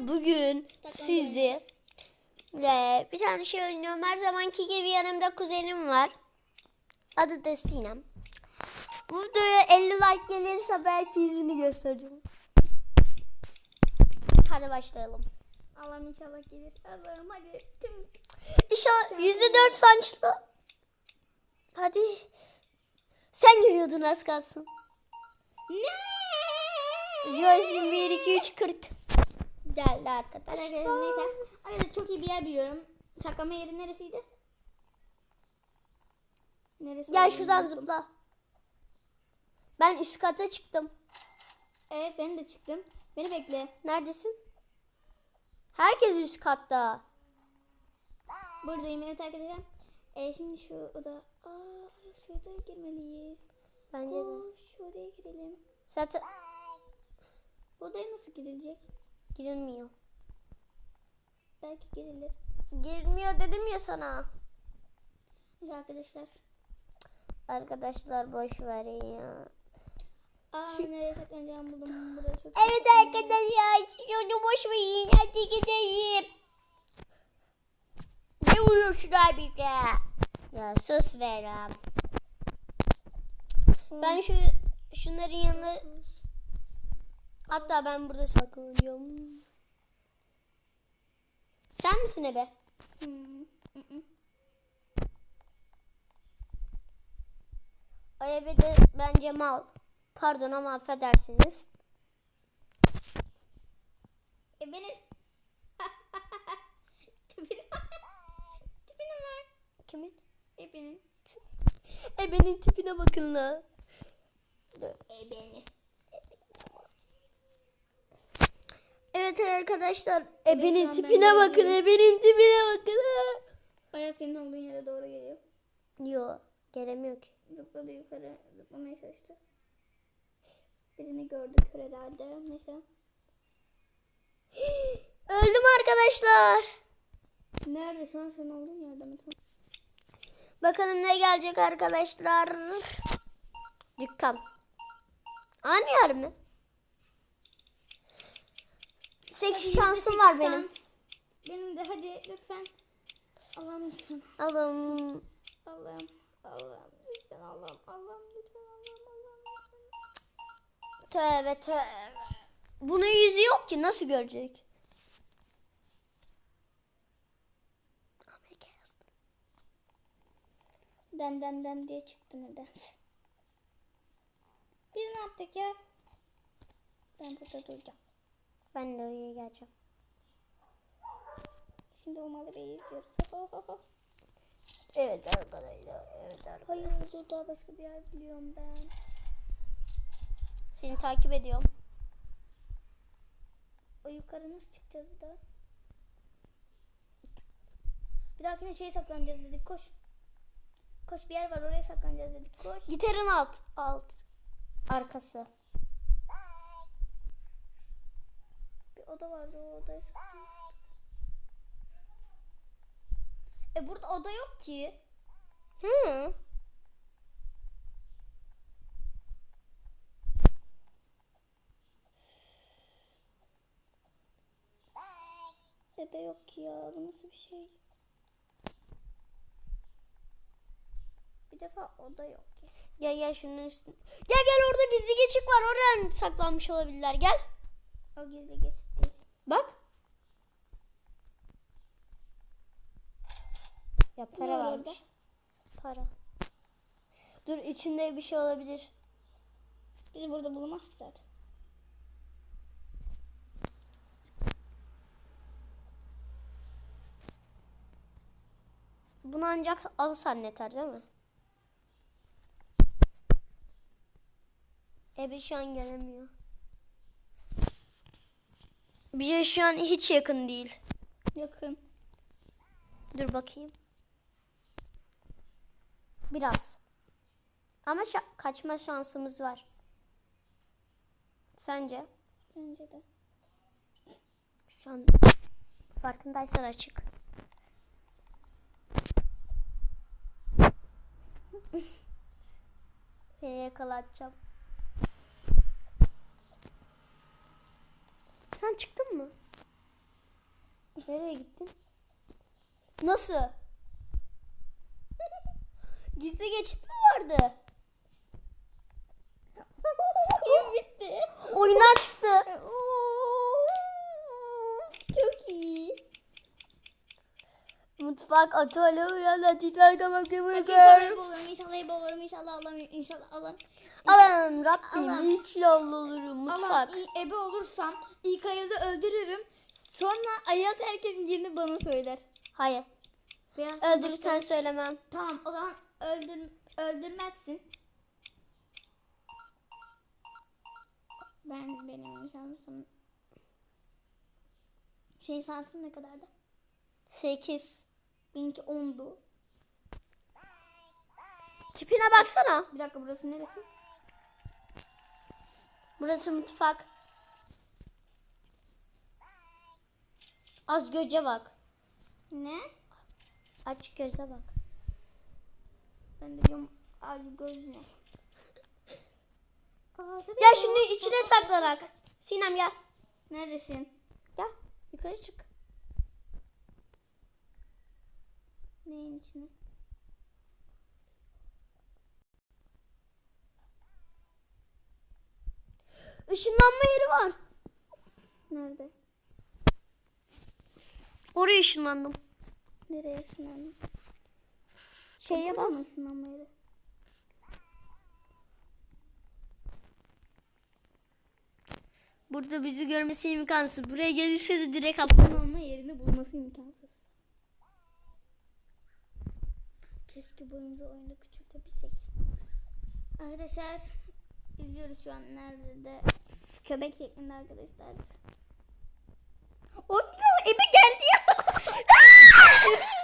bugün sizi ve bir tane şey oynuyorum. Her zamanki gibi yanımda kuzenim var. Adı da Sinem. Bu videoya 50 like gelirse belki yüzünü göstereceğim. Hadi başlayalım. Allah'ım inşallah gelir. Allah'ım hadi tüm İnşallah %4 sançlı. Hadi. Sen geliyordun az kalsın. Joyce'in 1, 2, 3, 40. Geldi arkadaşlar. Arkadaşlar neyse. Arkadaşlar çok iyi bir yer biliyorum. Saklama yeri neresiydi? Neresi? Gel şuradan unuttum. zıpla. Ben üst kata çıktım. Evet ben de çıktım. Beni bekle. Neredesin? Herkes üst katta. Buradayım evet arkadaşlar. Ee, şimdi şu oda. Aa şuraya girmeliyiz. Bence de. Oo, şuraya girelim. Zaten Bu odaya nasıl girilecek? Girilmiyor. Belki girilir. Girmiyor dedim ya sana. Evet arkadaşlar. Arkadaşlar boş verin ya. Aa nereye saklanacağımı buldum. Burada çok Evet arkadaşlar şunu boş verin hadi gidelim. Ne vuruyorsun abi de? Ya sus Verem. Ben şu şunların yanına hatta ben burada saklanacağım. Sen misin Ebe? O Ebe de bence mal. Pardon ama affedersiniz. E beni... Tipine Tipine bak. Kimin? Hepinin. Ebe'nin tipine bakın la. E beni. Evet arkadaşlar Ebe'nin Ben- tipine bakın. Ebe'nin tipine bakın. Baya senin olduğun yere doğru geliyor. Yo gelemiyor ki. Zıpladı yukarı. Zıplamaya çalıştı. Birini gördü kör herhalde. Neyse. Öldüm arkadaşlar. Nerede şu an senin olduğun yerde mi? Bakalım ne gelecek arkadaşlar. Dükkan. Aynı yer mi? 8 şansım var benim. Benim de hadi lütfen. Allah'ım lütfen. Alım. Allah'ım. Allah'ım lütfen. Allah'ım. Allah'ım lütfen. Allah'ım. Allah'ım. Tövbe tövbe. Bunun yüzü yok ki nasıl görecek? Den den den diye çıktı nedense. Biz ne yaptık ya? Ben burada duracağım. Ben de oraya geleceğim. Şimdi o malı izliyoruz. Evet arkadaşlar. Evet arkadaşlar. Hayır dur daha başka bir yer biliyorum ben. Seni takip ediyorum. O yukarı nasıl çıkacağız bir daha? Bir dahakine şeye saklanacağız dedik koş. Koş bir yer var oraya saklanacağız dedik koş. Gitarın alt alt arkası. Bir oda vardı o odaya. E burada oda yok ki. Hı. Ebe yok ki ya bu nasıl bir şey? Bir defa oda yok ki. Gel gel şunun üstüne. Gel gel orada gizli geçik var. Oraya saklanmış olabilirler. Gel. O gizli geçit değil. Bak. Ya para Ne var varmış. orada? Para. Dur içinde bir şey olabilir. Bizi burada bulamaz ki zaten. Bunu ancak alırsan yeter değil mi? Ebe şu an gelemiyor. Bize şu an hiç yakın değil. Yakın. Dur bakayım. Biraz. Ama şa- kaçma şansımız var. Sence? Bence de. Şu an farkındaysan açık. Seni yakalatacağım. Sen çıktın mı? Nereye gittin? Nasıl? Gizli geçit mi vardı? Oyun bitti. Oyundan çıktı. Çok iyi. Mutfak atölye uyanlar titrer kamak İnşallah kömürler. ebe olurum, inşallah ebe olurum, inşallah alamıyorum, inşallah alam. Allah'ım Rabbim Allah'ım. hiç yollu olurum mutfak. İyi ebe olursam ilk ayazı öldürürüm. Sonra ayaz herkesin yerini bana söyler. Hayır. Veya Öldürürsen söylemem. Tamam o zaman öldür, öldürmezsin. Ben benim şansım. Şey şansın ne kadardı? 8. Benimki 10'du. Tipine baksana. Bir dakika burası neresi? Burası mutfak. Az göze bak. Ne? Aç göze bak. Ben de diyorum az göz ne? Gel şimdi içine saklanak. Sinem gel. Neredesin? Gel. Yukarı çık. Neyin içine? Işınlanma yeri var. Nerede? Oraya ışınlandım. Nereye sınavım? Şeye bas. Sınavma yeri. Burada bizi görmesi imkansız. Buraya gelirse de direkt atlarız. Sınavma yerini bulması imkansız. Keşke boyumuzu oyunda küçültebilsek. Arkadaşlar izliyoruz şu an nerede köpek şeklinde arkadaşlar. O ebe geldi ya.